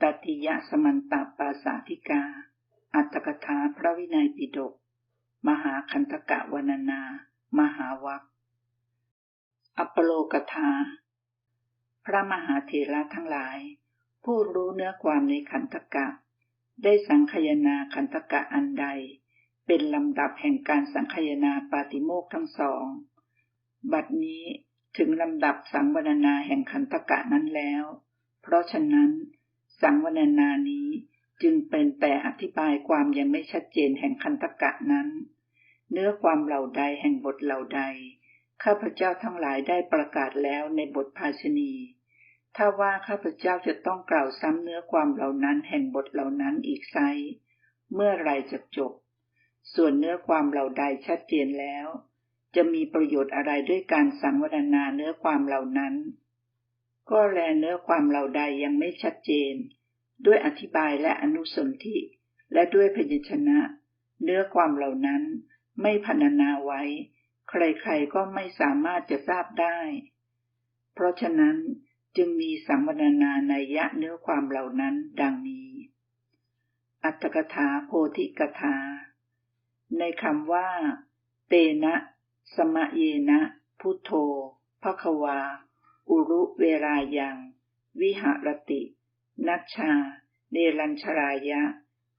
ตติยะสมันตปาสาธิกา อัตถกถาพระวินัยปิฎก มหาคันธกะวนานา มหาวัคอัปโลกถา พระมหาเถระทั้งหลาย ผู้รู้เนื้อความในขันธกะ ได้สังคยนาขันธกะอันใด เป็นลำดับแห่งการสังคยนาปาติโมกทั้งสอง บัดนี้ถึงลำดับสังวรนาแห่งขันธกะนั้นแล้ว เพราะฉะนั้น สังวรนานี้จึงเป็นแต่อธิบายความยังไม่ชัดเจนแห่งคันธกะนั้น เนื้อความเหล่าใดแห่งบทเหล่าใด ข้าพเจ้าทั้งหลายได้ประกาศแล้วในบทภาชนีถ้าว่าข้าพเจ้าจะต้องกล่าวซ้ำเนื้อความเหล่านั้นแห่งบทเหล่านั้นอีกไซเมื่อไรจะจบ ส่วนเนื้อความเหล่าใดชัดเจนแล้ว จะมีประโยชน์อะไรด้วยการสังวรณาเนื้อความเหล่านั้น ก็แลเนื้อความเหล่าใดยังไม่ชัดเจน ด้วยอธิบายและอนุสนธิ และด้วยพยัญชนะ เนื้อความเหล่านั้นไม่พรรณนาไว้ ใครๆก็ไม่สามารถจะทราบได้ เพราะฉะนั้นจึงมีสัมวรนาในยะเนื้อความเหล่านั้นดังนี้ อัตถกถาโพธิกถา ในคำว่า เตนะ สมะเยนะ พุทโธภควา อุรุเวรายัง วิหรติ นัชชา เนรัญชรายะ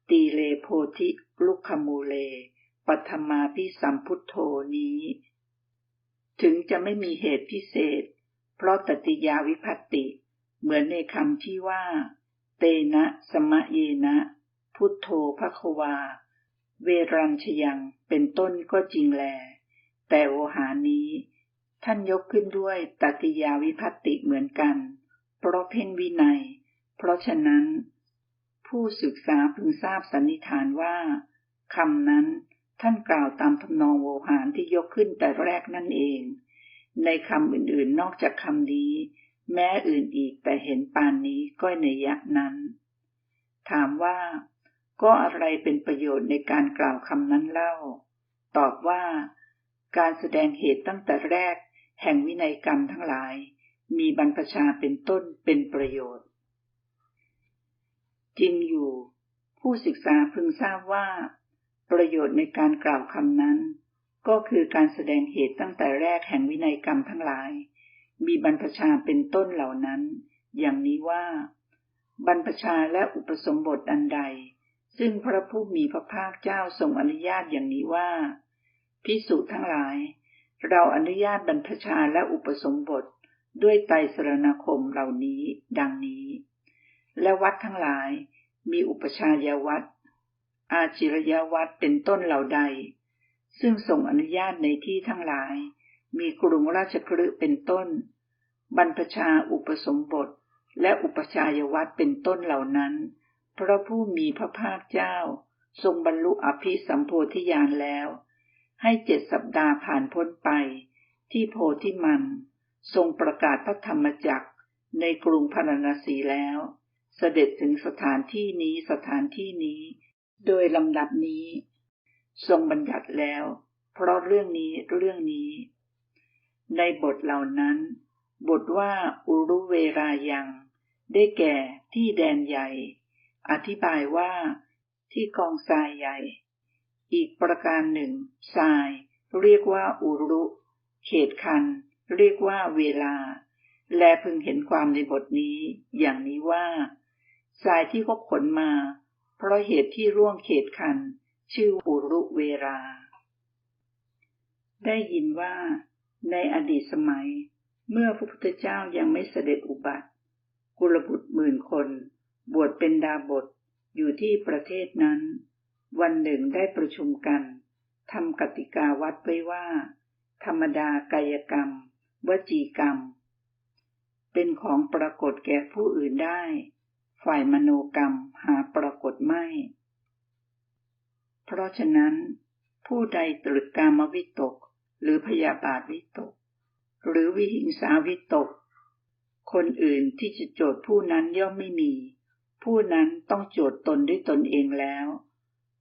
ตีเลโพธิลุคมูเล ปัทมาพิสัมพุทโธนี้ ถึงจะไม่มีเหตุพิเศษ เพราะตติยาวิพัตติ เหมือนในคำที่ว่า เตนะสมะเยนะ พุทโธภควา เวรัญชยังเป็นต้นก็จริงแล แต่โวหานี้ ท่านยกขึ้นด้วยตติยาวิพัตติเหมือนกัน เพราะเพ่งวินัย เพราะฉะนั้น ผู้ศึกษาพึงทราบสันนิษฐานว่าคำนั้นท่านกล่าวตามทำนองโวหารที่ยกขึ้นแต่แรกนั่นเอง ในคำอื่นๆนอกจากคำนี้ แม้อื่นอีกแต่เห็นปานนี้ก็ในยะนั้น ถามว่า ก็อะไรเป็นประโยชน์ในการกล่าวคำนั้นเล่า ตอบว่า การแสดงเหตุตั้งแต่แรก แห่งวินัยกรรมทั้งหลาย มีบรรพชาเป็นต้นเป็นประโยชน์ จริงอยู่ ผู้ศึกษาพึงทราบว่า ประโยชน์ในการกล่าวคำนั้น ก็คือการแสดงเหตุตั้งแต่แรกแห่งวินัยกรรมทั้งหลาย มีบรรพชาเป็นต้นเหล่านั้น อย่างนี้ว่า บรรพชาและอุปสมบทอันใด ซึ่งพระผู้มีพระภาคเจ้าทรงอนุญาตอย่างนี้ว่าพิสุทั้งหลาย เราอนุญาตบรรพชาและอุปสมบทด้วยไตรสรณคมเหล่านี้ดังนี้ และวัดทั้งหลายมีอุปชายวัด อาจิรยวัดเป็นต้นเหล่าใด ซึ่งส่งอนุญาตในที่ทั้งหลาย มีกรุงราชคฤห์เป็นต้น บรรพชาอุปสมบทและอุปชายวัดเป็นต้นเหล่านั้น พระผู้มีพระภาคเจ้า ทรงบรรลุอภิสัมโพธิญาณแล้ว ให้เจ็ดสัปดาห์ผ่านพ้นไป ที่โพธิมัน ทรงประกาศพระธรรมจักรในกรุงพาราณสีแล้ว เสด็จถึงสถานที่นี้สถานที่นี้ โดยลำดับนี้ ทรงบัญญัติแล้ว เพราะเรื่องนี้เรื่องนี้ ในบทเหล่านั้น บทว่าอุรุเวรายัง ได้แก่ที่แดนใหญ่ อธิบายว่าที่กองทรายใหญ่ อีกประการหนึ่งทราย เรียกว่าอุรุ เขตคัน เรียกว่าเวลา และพึงเห็นความในบทนี้ อย่างนี้ว่าทรายที่เขาขนมา เพราะเหตุที่ร่วงเขตคัน ชื่ออุรุเวลา ได้ยินว่า ในอดีตสมัย เมื่อพระพุทธเจ้ายังไม่เสด็จอุบัติ กุลบุตรหมื่นคน บวชเป็นดาบทอยู่ที่ประเทศนั้น วันหนึ่งได้ประชุมกันทำกติกาวัดไว้ว่า ธรรมดากายกรรม วจีกรรม เป็นของปรากฏแก่ผู้อื่นได้ ฝ่ายมโนกรรมหาปรากฏไม่ เพราะฉะนั้น ผู้ใดตรึกกามวิตก หรือพยาบาทวิตก หรือวิหิงสาวิตก คนอื่นที่จะโจทย์ผู้นั้นย่อมไม่มี ผู้นั้นต้องโจทย์ตนด้วยตนเองแล้ว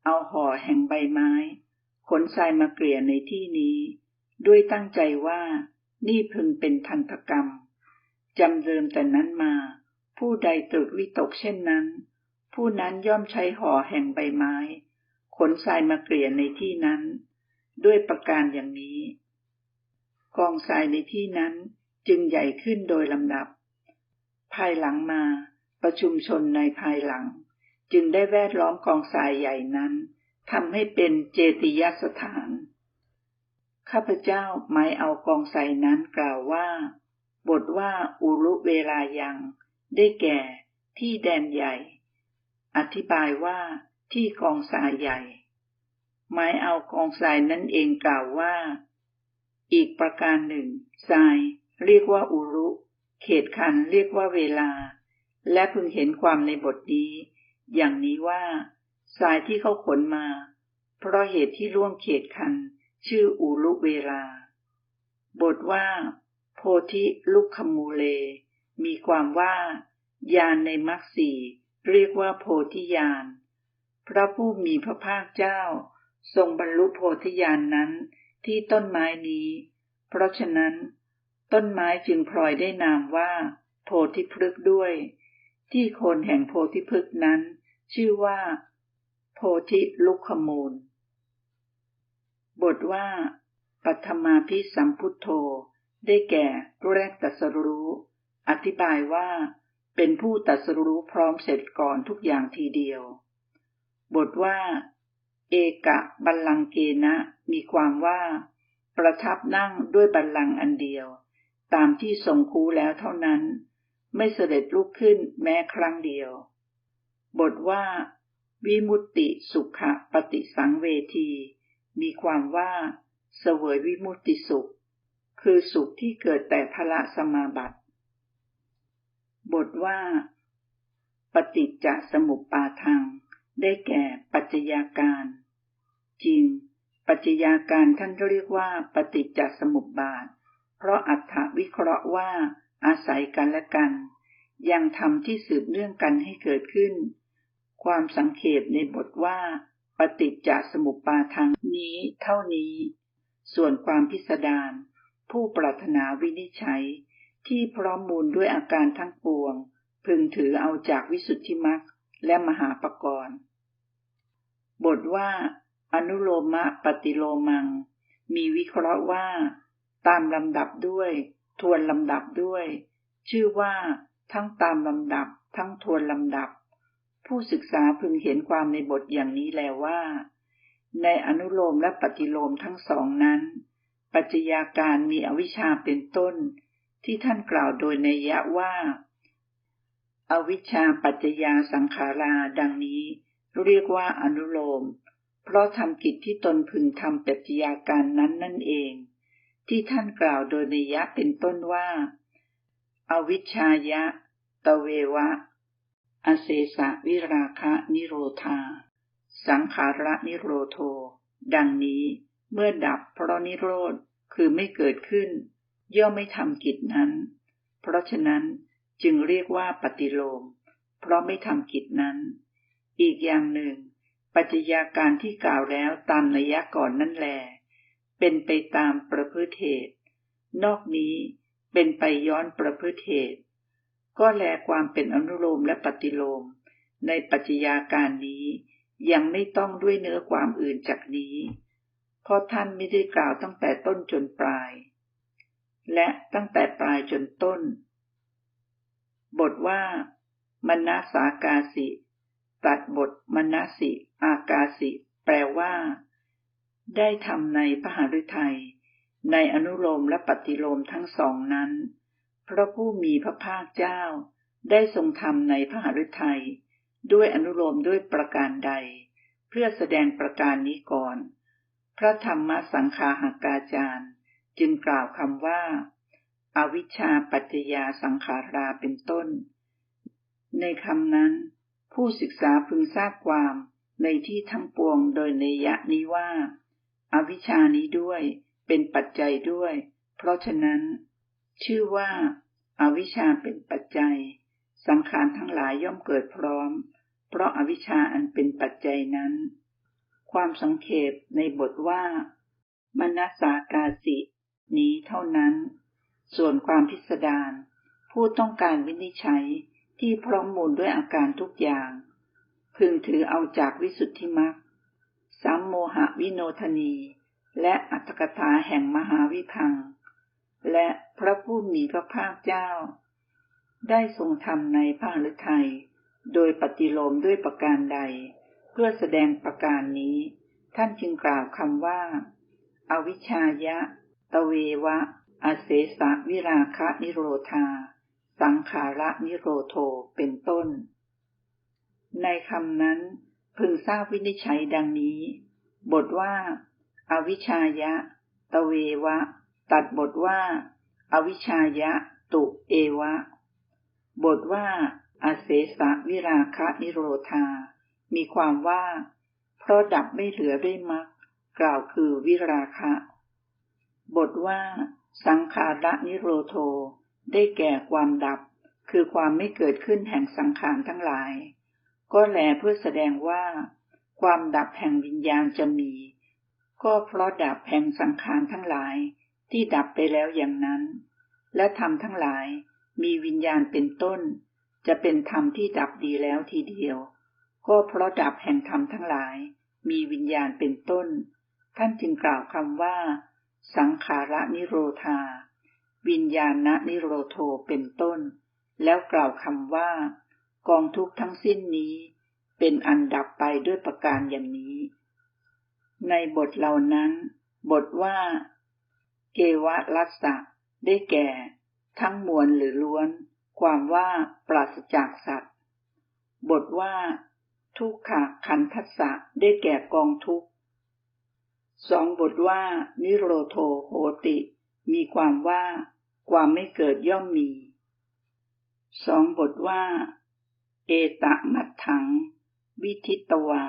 เอาห่อแห่งใบไม้ ขนทรายมาเกลี่ยในที่นี้ ด้วยตั้งใจว่านี่พึงเป็นทันตกรรมจำเริมแต่นั้นมา ผู้ใดตรึกวิตกเช่นนั้น ผู้นั้นย่อมใช้ห่อแห่งใบไม้ ขนทรายมาเกลี่ยในที่นั้น ด้วยประการอย่างนี้ กองทรายในที่นั้นจึงใหญ่ขึ้นโดยลำดับ ภายหลังมาประชุมชนในภายหลัง จึงได้แวดล้อมกองทรายใหญ่นั้นทำให้เป็นเจติยสถาน ข้าพเจ้าหมายเอากองทรายนั้นกล่าวว่า บทว่าอุรุเวลายัง ได้แก่ที่แดนใหญ่ อธิบายว่าที่กองทรายใหญ่หมายเอากองทรายนั้นเองกล่าวว่า อีกประการหนึ่งทรายเรียกว่าอุรุ เขตคันเรียกว่าเวลา และพึงเห็นความในบทนี้ อย่างนี้ว่าทรายที่เขาขนมา เพราะเหตุที่ร่วงเขตคัน ชื่ออุลุเวลา บทว่า โพธิลุกขมูเล มีความว่า ยานในมรรคสีเรียกว่าโพธิญาณพระผู้มีพระภาคเจ้า ทรงบรรลุโพธิญาณนนั้นที่ต้นไม้นี้ เพราะฉะนั้น ต้นไม้จึงพลอยได้นามว่า โพธิพฤกษ์ด้วย ที่โคนแห่งโพธิพฤกษ์นั้น ชื่อว่า โพธิลุคมูล บทว่า ปัทมาพิสัมพุทโธ ได้แก่แรกตัสรู้ อธิบายว่า เป็นผู้ตัสรู้พร้อมเสร็จก่อนทุกอย่างทีเดียว บทว่า เอกะบัลลังเกนะ มีความว่า ประทับนั่งด้วยบัลลังอันเดียว ตามที่ทรงคูแล้วเท่านั้น ไม่เสด็จลุกขึ้นแม้ครั้งเดียว บทว่า วิมุตติสุขะปฏิสังเวที มีความว่าเสวยวิมุตติสุข คือสุขที่เกิดแต่พละสมาบัติ บทว่า ปฏิจจสมุปปาทังได้แก่ปัจจยาการ จริง ปัจจยาการท่านเรียกว่า ปฏิจจสมุปบาท เพราะอัฏฐวิเคราะห์ว่าอาศัยกันและกัน ยังทำที่สืบเนื่องกันให้เกิดขึ้น ความสังเขตในบทว่า ปฏิจจสมุปปาทางนี้เท่านี้ ส่วนความพิสดารผู้ปรารถนาวินิจฉัย ที่พร้อมมูลด้วยอาการทั้งปวง พึงถือเอาจากวิสุทธิมรรคและมหาปกรณ์บทว่า อนุโลมะปฏิโลมัง มีวิเคราะห์ว่า ตามลำดับด้วย ทวนลำดับด้วย ชื่อว่า ทั้งตามลำดับ ทั้งทวนลำดับ ผู้ศึกษาพึงเห็นความในบทอย่างนี้แล้วว่า ในอนุโลมและปฏิโลมทั้งสองนั้น ปัจจัยาการมีอวิชชาเป็นต้น ที่ท่านกล่าวโดยในยะว่าอวิชชาปัจจยาสังขาราดังนี้ เรียกว่าอนุโลม เพราะทำกิจที่ตนพึงทำปัจจัยาการนั้นนั่นเอง ที่ท่านกล่าวโดยในยะเป็นต้นว่าอวิชชายะตเววะ อเสสะวิราคะนิโรธา สังขาระนิโรโท ดังนี้เมื่อดับเพราะนิโรธคือไม่เกิดขึ้น ย่อมไม่ทำกิจนั้น เพราะฉะนั้นจึงเรียกว่าปฏิโลม เพราะไม่ทำกิจนั้น อีกอย่างหนึ่ง ปัจจัยาการที่กล่าวแล้วตามระยะก่อนนั่นแล เป็นไปตามประพฤติเหตุ นอกนี้เป็นไปย้อนประพฤติเหตุ ก็แลความเป็นอนุโลมและปฏิโลม ในปัจจัยาการนี้ยังไม่ต้องด้วยเนื้อความอื่นจากนี้ เพราะท่านไม่ได้กล่าวตั้งแต่ต้นจนปลาย และตั้งแต่ปลายจนต้น บทว่ามนาสากาสิ ตัดบทมนาสิ อากาสิ แปลว่า ได้ทำในพระหฤทัยในอนุโลมและปฏิโลมทั้งสองนั้น พระผู้มีพระภาคเจ้า ได้ทรงทำในพระหฤทัยด้วยอนุโลมด้วยประการใด เพื่อแสดงประการนี้ก่อน พระธรรมสังขาหากาจารย์ จึงกล่าวคำว่าอาวิชชาปัจจยาสังขาราเป็นต้น ในคำนั้น ผู้ศึกษาพึงทราบความในที่ทั้งปวงโดยในยะนี้ว่าอาวิชชานี้ด้วยเป็นปัจจัยด้วย เพราะฉะนั้น ชื่อว่า อวิชชาเป็นปัจจัย สังขารทั้งหลายย่อมเกิดพร้อม เพราะอาวิชชาอันเป็นปัจจัยนั้น ความสังเขปในบทว่ามนัสากาสิ นี้เท่านั้น ส่วนความพิสดารผู้ต้องการวินิจฉัยที่พร้อมมูลด้วยอาการทุกอย่าง พึงถือเอาจากวิสุทธิมรรคสัมโมหวิโนทนี และอัตถกถาแห่งมหาวิพัง และพระผู้มีพระภาคเจ้า ได้ทรงทำในพระฤทัย โดยปฏิโลมด้วยประการใด เพื่อแสดงประการนี้ ท่านจึงกล่าวคำว่า อวิชายะ ตเววะ อเสสะวิราคะนิโรธา สังขาระนิโรโทเป็นต้น ในคำนั้น พึงทราบวินิจฉัยดังนี้ บทว่า อวิชายะ ตเววะ ตัดบทว่า อวิชายะตุเอวะ บทว่าอาเสสะวิราคะนิโรธา มีความว่า เพราะดับไม่เหลือด้วยมรรคกล่าวคือวิราคะ บทว่า สังขาระนิโรโท ได้แก่ความดับ คือความไม่เกิดขึ้นแห่งสังขารทั้งหลาย ก็แลเพื่อแสดงว่า ความดับแห่งวิญญาณจะมี ก็เพราะดับแห่งสังขารทั้งหลาย ที่ดับไปแล้วอย่างนั้น และทำทั้งหลายมีวิญญาณเป็นต้น จะเป็นธรรมที่ดับดีแล้วทีเดียว ก็เพราะดับแห่งธรรมทั้งหลาย มีวิญญาณเป็นต้น ท่านจึงกล่าวคำว่า สังขาระนิโรธา วิญญาณนิโรโทเป็นต้น แล้วกล่าวคำว่า กองทุกทั้งสิ้นนี้ เป็นอันดับไปด้วยประการอย่างนี้ ในบทเหล่านั้น บทว่า เกวะลัสสะ ได้แก่ ทั้งมวลหรือล้วน ความว่าปราศจากสัตว์ บทว่า ทุกขะขันทัสสะ ได้แก่กองทุกสองบทว่า นิโรโทโหติ มีความว่า ความไม่เกิดย่อมมี สองบทว่า เอตะมัดถัง วิทิตวา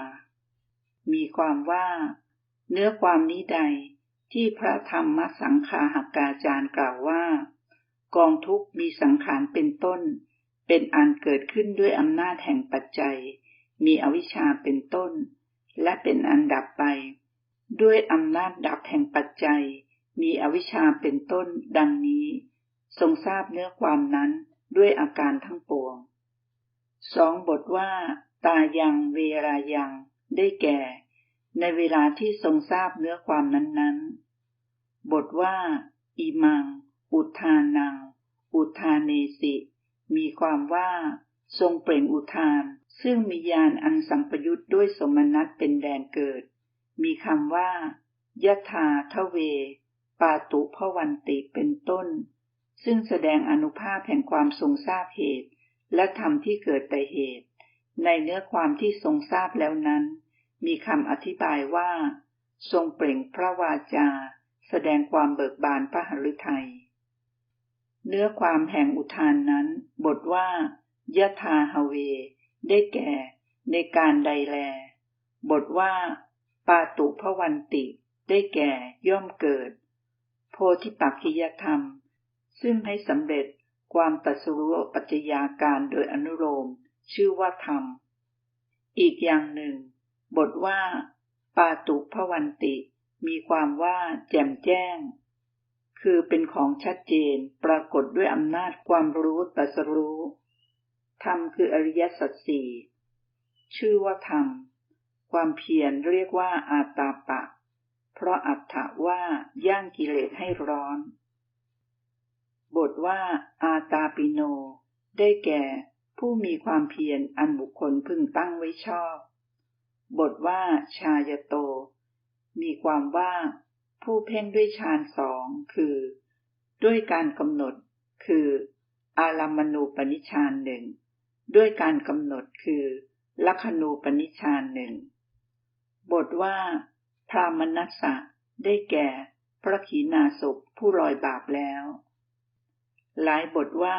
มีความว่า เนื้อความนี้ใด ที่พระธรรมสังขาหากาจารย์กล่าวว่า กองทุกมีสังขารเป็นต้น เป็นอันเกิดขึ้นด้วยอำนาจแห่งปัจจัย มีอวิชชาเป็นต้น และเป็นอันดับไป ด้วยอำนาจดับแห่งปัจจัย มีอวิชชาเป็นต้นดังนี้ ทรงทราบเนื้อความนั้นด้วยอาการทั้งปวงสองบทว่า ตายังเวลายัง ได้แก่ ในเวลาที่ทรงทราบเนื้อความนั้นๆ บทว่า อิมัง อุทานัง อุทานเนสิ มีความว่า ทรงเปล่งอุทาน ซึ่งมียานอันสัมปยุทธ์ด้วยสมนัตเป็นแดนเกิด มีคำว่ายะธาทเว ปาตุพวันติเป็นต้น ซึ่งแสดงอนุภาพแห่งความทรงทราบเหตุ และธรรมที่เกิดแต่เหตุ ในเนื้อความที่ทรงทราบแล้วนั้น มีคำอธิบายว่า ทรงเปล่งพระวาจา แสดงความเบิกบานพระหฤทัย เนื้อความแห่งอุทานนั้น บทว่ายะธาฮเว ได้แก่ ในการใดแล บทว่า ปาตุพวันติ ได้แก่ย่อมเกิด โพธิปักขิยธรรม ซึ่งให้สำเร็จความตัสรุปัจจยาการโดยอนุโลม ชื่อว่าธรรม อีกอย่างหนึ่ง บทว่า ปาตุพวันติ มีความว่าแจ่มแจ้ง คือเป็นของชัดเจนปรากฏด้วยอำนาจความรู้ตัสรู้ธรรมคืออริยสัจสี่ชื่อว่าธรรม ความเพียรเรียกว่าอาตาปะ เพราะอัตถะว่าย่างกิเลสให้ร้อน บทว่า อาตาปิโน ได้แก่ ผู้มีความเพียรอันบุคคลพึงตั้งไว้ชอบ บทว่าชายโต มีความว่าผู้เพ่งด้วยฌานสองคือ ด้วยการกำหนดคือ อารามณูปนิชานหนึ่งด้วยการกำหนดคือลัคนูปนิชานหนึ่งบทว่า พรามนัสสะได้แก่ พระขีณาสพผู้ลอยบาปแล้ว หลายบทว่า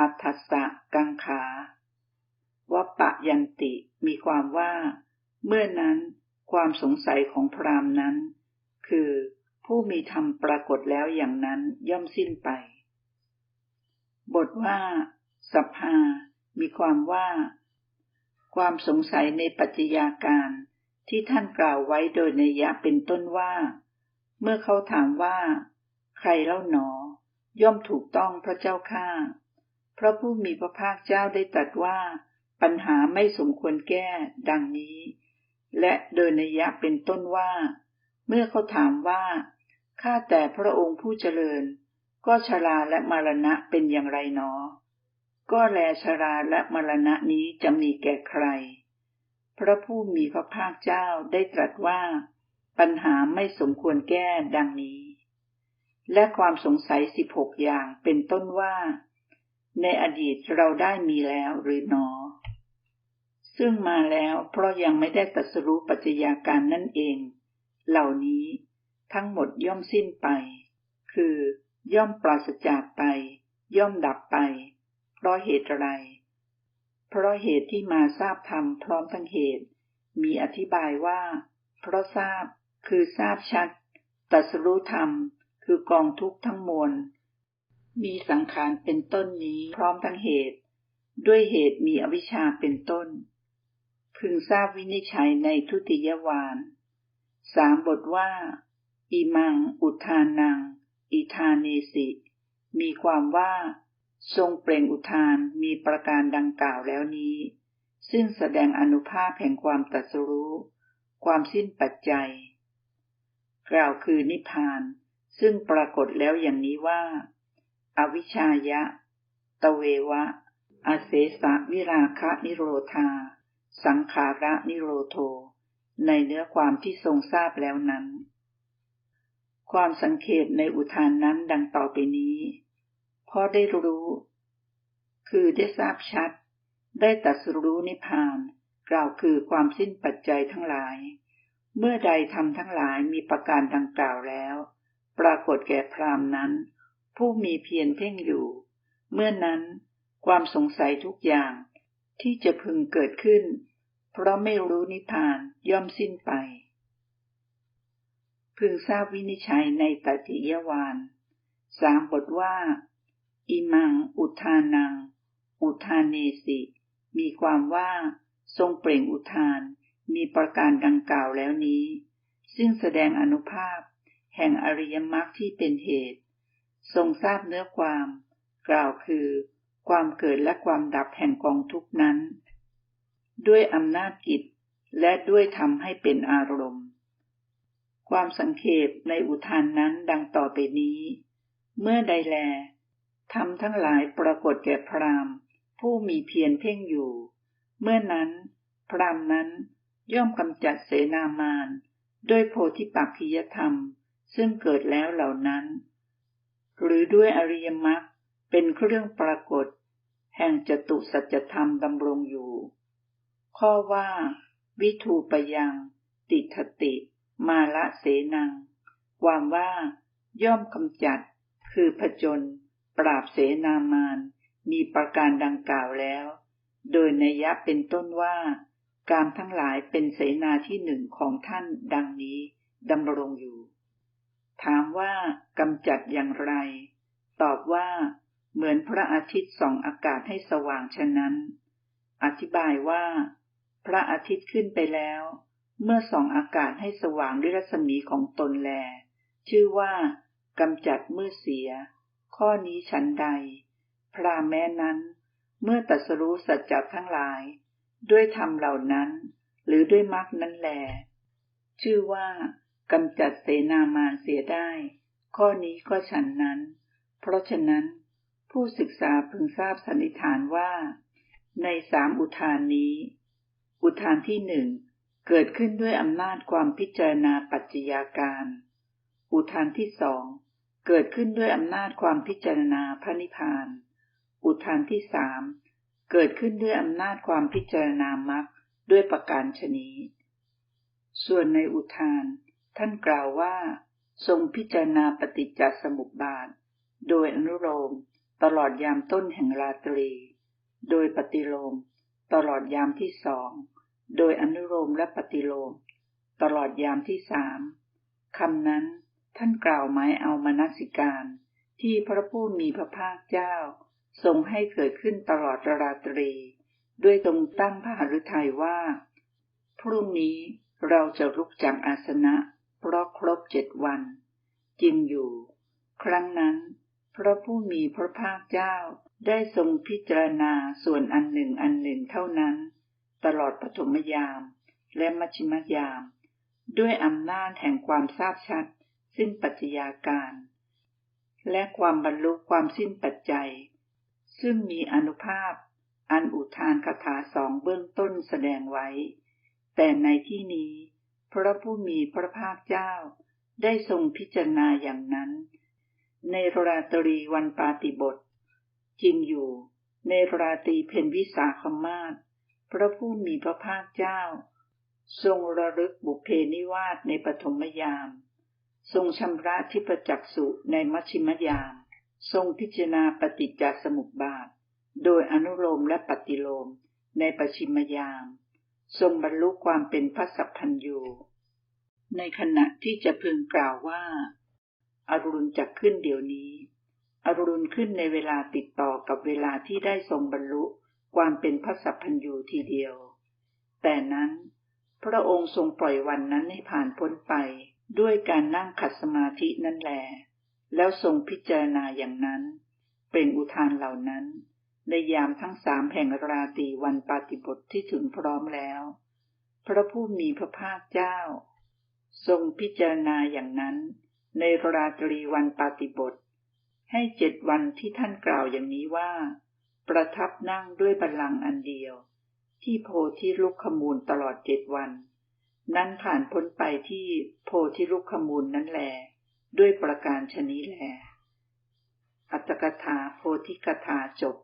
อัฏฐสะกังขา วัปปะยันติมีความว่า เมื่อนั้นความสงสัยของพรามนั้น คือผู้มีธรรมปรากฏแล้วอย่างนั้นย่อมสิ้นไป บทว่าสภา มีความว่า ความสงสัยในปัจจัยาการที่ท่านกล่าวไว้โดยในยะเป็นต้นว่า เมื่อเขาถามว่า ใครเล่าหนอ ย่อมถูกต้องพระเจ้าข้าพระผู้มีพระภาคเจ้าได้ตรัสว่า ปัญหาไม่สมควรแก้ดังนี้ และโดยนัยยะเป็นต้นว่า เมื่อเขาถามว่า ข้าแต่พระองค์ผู้เจริญ ก็ชราและมรณะเป็นอย่างไรหนอ ก็แลชราและมรณะนี้จะมีแก่ใคร พระผู้มีพระภาคเจ้าได้ตรัสว่า ปัญหาไม่สมควรแก้ดังนี้ และความสงสัยสิบหกอย่างเป็นต้นว่า ในอดีตเราได้มีแล้วหรือหนอ ซึ่งมาแล้วเพราะยังไม่ได้ตัสรู้ปัจจัยาการนั่นเอง เหล่านี้ทั้งหมดย่อมสิ้นไป คือย่อมปราศจากไป ย่อมดับไป เพราะเหตุอะไร เพราะเหตุที่มาทราบธรรมพร้อมทั้งเหตุ มีอธิบายว่า เพราะทราบคือทราบชัดตัสรู้ธรรมคือกองทุกข์ทั้งมวล มีสังขารเป็นต้นนี้พร้อมทั้งเหตุ ด้วยเหตุมีอวิชชาเป็นต้น พึงทราบวินิจฉัยในทุติยวานสามบทว่า อิมัง อุทานัง อิทาเนสิ มีความว่า ทรงเปล่งอุทานมีประการดังกล่าวแล้วนี้ ซึ่งแสดงอนุภาพแห่งความตัสรู้ ความสิ้นปัจจัย กล่าวคือนิพพาน ซึ่งปรากฏแล้วอย่างนี้ว่า อวิชายะ ตเววะอาเสสะวิราคะนิโรธา สังขาระนิโรโท ในเนื้อความที่ทรงทราบแล้วนั้น ความสังเกตในอุทานนั้นดังต่อไปนี้พอได้รู้ คือได้ทราบชัด ได้ตัดสรู้นิพพาน กล่าวคือความสิ้นปัจจัยทั้งหลาย เมื่อใดทำทั้งหลายมีประการดังกล่าวแล้ว ปรากฏแก่พรามนั้น ผู้มีเพียรเพ่งอยู่ เมื่อนั้นความสงสัยทุกอย่าง ที่จะพึงเกิดขึ้น เพราะไม่รู้นิพพานย่อมสิ้นไป พึงทราบวินิจฉัยในตติยวานสามบทว่า อิมัง อุทานัง อุทานเนสิ มีความว่าทรงเปล่งอุทาน มีประการดังกล่าวแล้วนี้ ซึ่งแสดงอนุภาพ แห่งอริยมรรคที่เป็นเหตุ ทรงทราบเนื้อความ กล่าวคือ ความเกิดและความดับแห่งกองทุกนั้น ด้วยอำนาจจิตและด้วยทำให้เป็นอารมณ์ ความสังเขปในอุทานนั้นดังต่อไปนี้ เมื่อใดแลทำทั้งหลายปรากฏแก่พรามผู้มีเพียรเพ่งอยู่ เมื่อนั้นพรามนั้นย่อมกำจัดเสนามานด้วยโพธิปักขิยธรรม ซึ่งเกิดแล้วเหล่านั้น หรือด้วยอริยมรรคเป็นเครื่องปรากฏ แห่งจตุสัจธรรมดำรงอยู่ ข้อว่า วิทูปยัง ติทติ มาละเสนัง ความว่าย่อมกำจัด คือผจญปราบเสนามานมีประการดังกล่าวแล้ว โดยนัยะเป็นต้นว่า การทั้งหลายเป็นเสนาที่หนึ่งของท่านดังนี้ดำรงอยู่ ถามว่ากำจัดอย่างไร ตอบว่า เหมือนพระอาทิตย์ส่องอากาศให้สว่างฉะนั้น อธิบายว่า พระอาทิตย์ขึ้นไปแล้ว เมื่อส่องอากาศให้สว่างด้วยรัศมีของตนแล ชื่อว่ากำจัดมืดเสีย ข้อนี้ฉันใด พระแม้นั้น เมื่อตัสรู้สัจจทั้งหลาย ด้วยธรรมเหล่านั้น หรือด้วยมรรคนั้นแล ชื่อว่ากำจัดเสนามานเสียได้ ข้อนี้ก็ฉันนั้น เพราะฉะนั้น ผู้ศึกษาพึงทราบสันนิษฐานว่า ในสามอุทานนี้ อุทานที่หนึ่งเกิดขึ้นด้วยอำนาจความพิจารณาปัจจัยาการ อุทานที่สองเกิดขึ้นด้วยอำนาจความพิจารณาพระนิพพาน อุทานที่สามเกิดขึ้นด้วยอำนาจความพิจารณามรรคด้วยประการชนีส่วนในอุทาน ท่านกล่าวว่า ทรงพิจารณาปฏิจจสมุปบาท โดยอนุโลม ตลอดยามต้นแห่งราตรี โดยปฏิโลม ตลอดยามที่สอง โดยอนุโลมและปฏิโลม ตลอดยามที่สามคำนั้นท่านกล่าวหมายเอามานสิการ ที่พระผู้มีพระภาคเจ้า ทรงให้เกิดขึ้นตลอดราตรี ด้วยตรงตั้งพระหฤทัยว่า พรุ่งนี้เราจะลุกจากอาสนะ เพราะครบเจ็ดวัน จริงอยู่ ครั้งนั้น พระผู้มีพระภาคเจ้าได้ทรงพิจารณาส่วนอันหนึ่งอันหนึ่งเท่านั้น ตลอดปฐมยาม และมัชิมยาม ด้วยอำนาจแห่งความทราบชัด สิ้นปัจจัยาการ และความบรรลุความสิ้นปัจจัย ซึ่งมีอนุภาพ อันอุทานคาถาสองเบื้องต้นแสดงไว้ แต่ในที่นี้ พระผู้มีพระภาคเจ้าได้ทรงพิจารณาอย่างนั้น ในราตรีวันปาติบท จริงอยู่ในราตรีเพนวิสาขมาศพระผู้มีพระภาคเจ้า ทรงระลึกบุพเพนิวาสในปฐมยาม ทรงชำระทิปจักสุในมัชชิมยาม ทรงพิจารณาปฏิจจสมุปบาท โดยอนุโลมและปฏิโลมในปชิมยาม ทรงบรรลุความเป็นพระสัพพัญญูในขณะที่จะพึงกล่าวว่า อรุณจะขึ้นเดี๋ยวนี้ อรุณขึ้นในเวลาติดต่อกับเวลาที่ได้ทรงบรรลุความเป็นพระสัพพัญญูทีเดียว แต่นั้น พระองค์ทรงปล่อยวันนั้นให้ผ่านพ้นไปด้วยการนั่งขัดสมาธินั่นแหลแล้วทรงพิจารณาอย่างนั้น เป็นอุทานเหล่านั้น ในยามทั้งสามแห่งราตรีวันปาติบทที่ถึงพร้อมแล้ว พระผู้มีพระภาคเจ้า ทรงพิจารณาอย่างนั้น ในราตรีวันปาติบท ให้เจ็ดวันที่ท่านกล่าวอย่างนี้ว่า ประทับนั่งด้วยบัลลังก์อันเดียว ที่โพธิลุกขมูลตลอดเจ็ดวัน นั้นผ่านพ้นไปที่โพธิลุกขมูลนั้นแล ด้วยประการชนี้แล อัตตกถาโพธิกถาจบ